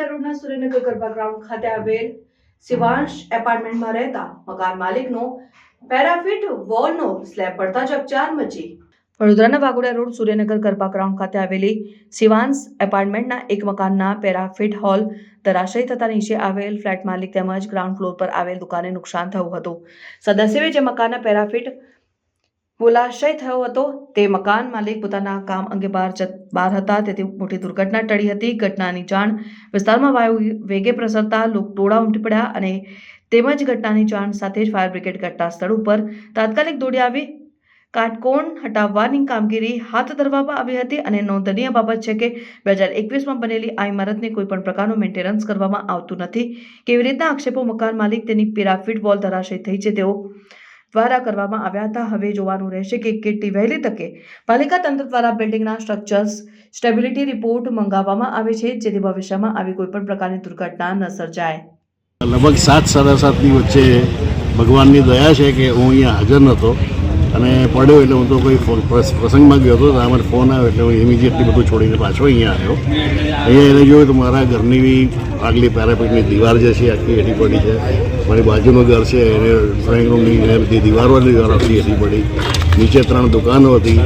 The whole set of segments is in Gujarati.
રોડના સુરેન્દ્રનગર ગરબા ગ્રાઉન્ડ ખાતે આવેલ શિવાંશ એપાર્ટમેન્ટમાં રહેતા મકાન માલિકનો પેરાફિટ, વોલનો સ્લેબ પડતા ચકચાર મચી. વડોદરાના વાઘોડિયા રોડ સૂર્યનગર ગરબા ગ્રાઉન્ડ ખાતે આવેલી શિવાંશ એપાર્ટમેન્ટના એક મકાનના પેરાફિટ હોલ ધરાશયી થતા નીચે આવેલ ફ્લેટ માલિક તેમજ ગ્રાઉન્ડ ફ્લોર પર આવેલ દુકાને નુકસાન થયું હતું. સદસ્યોએ જે મકાનના પેરાફિટ બોલાશય થયો હતો. તે મકાન માલિક પોતાના કામ અંગે બહાર બહાર હતા. તેથી મોટી દુર્ઘટના ટળી હતી. ઘટનાની જાણ વિસ્તારમાં વાયુ વેગે પ્રસરતા લોક ટોળા ઉમટી પડ્યા અને તેમજ ઘટનાની જાણ સાથે જ ફાયર બ્રિગેડ ઘટના સ્થળ ઉપર તાત્કાલિક દોડી આવી. કાટકોણ હટાવવાની કામગીરી હાથ ધરવામાં આવી હતી અને નોંધનીય બાબત છે કે બે હજાર એકવીસમાં બનેલી આ ઇમારતને કોઈપણ પ્રકારનું મેન્ટેનન્સ કરવામાં આવતું નથી. કેવી રીતના આક્ષેપો મકાન માલિક તેની પિરાફિડ વોલ ધરાશય થઈ છે તેઓ દ્વારા કરવામાં આવ્યા હતા. હવે જોવાનું રહેશે કે કેટલી વહેલી તકે પાલિકા તંત્ર દ્વારા બિલ્ડિંગના સ્ટ્રક્ચર્સ સ્ટેબિલિટી રિપોર્ટ મંગાવવામાં આવે છે, જેથી ભવિષ્યમાં આવી કોઈપણ પ્રકારની દુર્ઘટના ન સર્જાય. લગભગ સાત સાડા સાતની વચ્ચે ભગવાનની દયા છે કે હું અહીંયા હાજર નહોતો. અને પડ્યો એટલે હું તો કોઈ પ્રસંગમાં ગયો હતો. ત્યાં મને ફોન આવ્યો એટલે હું ઇમિડિયેટલી બધું છોડીને પાછો અહીંયા આવ્યો. અહીંયા એને જોયું તો મારા ઘરની આગલી પેરાપેટની દીવાર જે છે, આખી એટી પડી છે. મારી બાજુનું ઘર છે, એને ડ્રોઈંગ રૂમની બધી દિવારોની દીવારો આખી એટી પડી. નીચે ત્રણ દુકાનો હતી.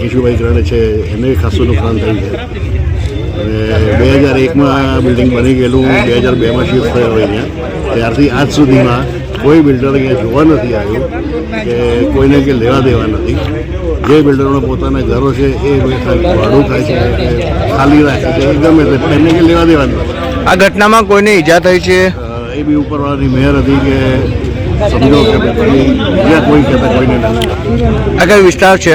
કિશુભાઈ ગ્રણે છે, એને ખાસું નુકસાન થયું છે. અને બે હજાર એકમાં બિલ્ડિંગ બની ગયેલું. બે હજાર બેમાં શિફ્ટ થયો અહીંયા. ત્યારથી આજ સુધીમાં કોઈ બિલ્ડર અહીંયા જોવા નથી આવ્યું કે કોઈને કે લેવા દેવા નથી. જે બિલ્ડરોના પોતાના ઘરો છે એ ભાડું થાય છે ખાલી રાખે છે. ગમે તે એમને કે લેવા દેવા નથી. આ ઘટનામાં કોઈને ઈજા થઈ છે? એ બી ઉપરવાળાની મહેર હતી કે સમજો કે બીજા કોઈ કહેતા કોઈને નથી. આ કયો વિસ્તાર છે?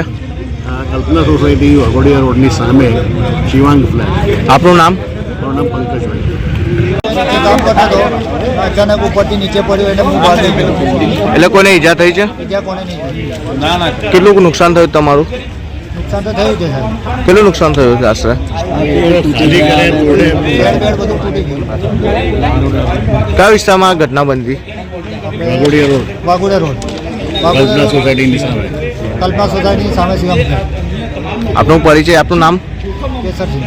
કલ્પના સોસાયટી વાઘોડિયા રોડની સામે શિવાંગ ફ્લેટ. આપણું નામ? આપણું નામ પંકજભાઈ કામ કરતો હતો અચાનક ઉપરથી નીચે પડ્યો એટલે હું ભાગી ગયો. એટલે કોને ઈજા થઈ છે? ઈજા કોને નહીં થયું. કેટલું નુકસાન થયું તમારું? નુકસાન તો થયું છે સાહેબ. કેટલું નુકસાન થયું છે આશરે? કયા વિસ્તારમાં આ ઘટના બનતી? વાઘોડિયા રોડ. વાઘોડિયા રોડ. કલ્પના સોસાયટીની સામે. કલ્પના સોસાયટીની સામે આપનો પરિચય આપનું નામ? કેસરસિંહ